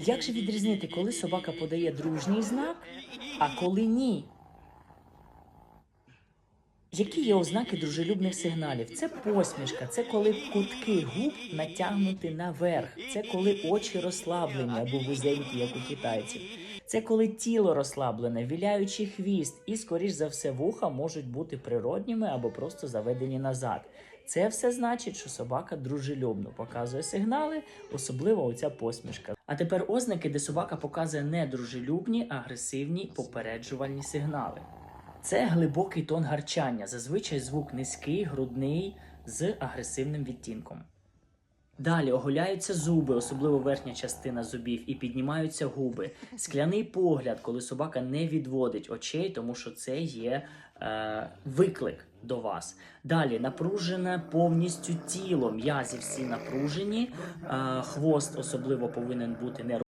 Як же відрізнити, коли собака подає дружній знак, а коли ні? Які є ознаки дружелюбних сигналів? Це посмішка, це коли кутки губ натягнуті наверх, це коли очі розслаблені або вузенькі, як у китайців. Це коли тіло розслаблене, віляючий хвіст, і, скоріш за все, вуха можуть бути природніми або просто заведені назад. Це все значить, що собака дружелюбно показує сигнали, особливо оця посмішка. А тепер ознаки, де собака показує недружелюбні, агресивні попереджувальні сигнали. Це глибокий тон гарчання, зазвичай звук низький, грудний з агресивним відтінком. Далі оголяються зуби, особливо верхня частина зубів, і піднімаються губи. Скляний погляд, коли собака не відводить очей, тому що це є е, виклик до вас. Далі напружене повністю тіло, м'язі всі напружені, е, хвост особливо повинен бути не